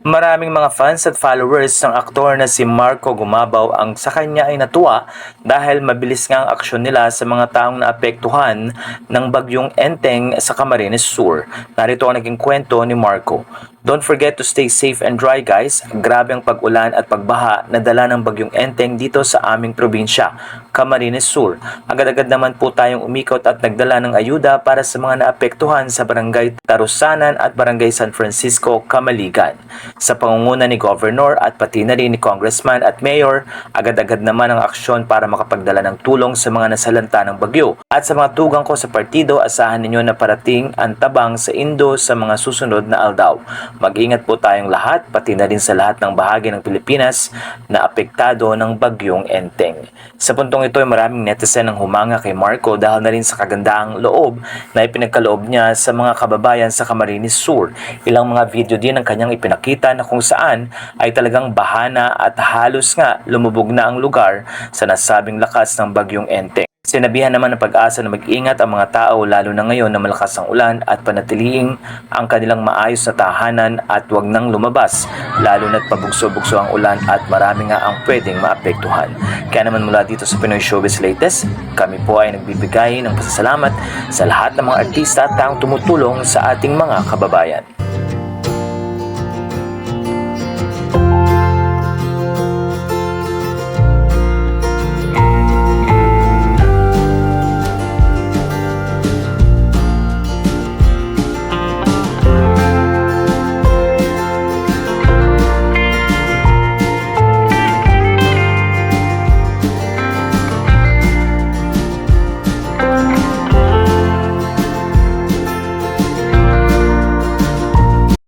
Maraming mga fans at followers ng aktor na si Marco Gumabaw ang sa kanya ay natuwa dahil mabilis nga ang aksyon nila sa mga taong naapektuhan ng bagyong Enteng sa Camarines Sur. Narito ang naging kwento ni Marco. Don't forget to stay safe and dry guys. Grabe ang pag-ulan at pagbaha na dala ng bagyong Enteng dito sa aming probinsya, Camarines Sur. Agad-agad naman po tayong umikot at nagdala ng ayuda para sa mga naapektuhan sa barangay Tarusanan at barangay San Francisco, Camaligan. Sa pangunguna ni Governor at pati na rin ni Congressman at Mayor, agad-agad naman ang aksyon para makapagdala ng tulong sa mga nasalanta ng bagyo. At sa mga tugang ko sa partido, asahan ninyo na parating ang tabang sa Indo sa mga susunod na aldaw. Mag-ingat po tayong lahat, pati na rin sa lahat ng bahagi ng Pilipinas na apektado ng bagyong Enteng. Sa puntong ito ay maraming netizen ang humanga kay Marco dahil na rin sa kagandaang loob na ipinagkaloob niya sa mga kababayan sa Camarines Sur. Ilang mga video din ang kanyang ipinakita na kung saan ay talagang bahana at halos nga lumubog na ang lugar sa nasabing lakas ng bagyong Enteng. Sinabihan naman ng pag-asa na mag-ingat ang mga tao lalo na ngayon na malakas ang ulan at panatiliing ang kanilang maayos na tahanan at huwag nang lumabas lalo na't pabugso-bugso ang ulan at marami nga ang pwedeng maapektuhan. Kaya naman mula dito sa Pinoy Showbiz Latest, kami po ay nagbibigay ng pasasalamat sa lahat ng mga artista at taong tumutulong sa ating mga kababayan.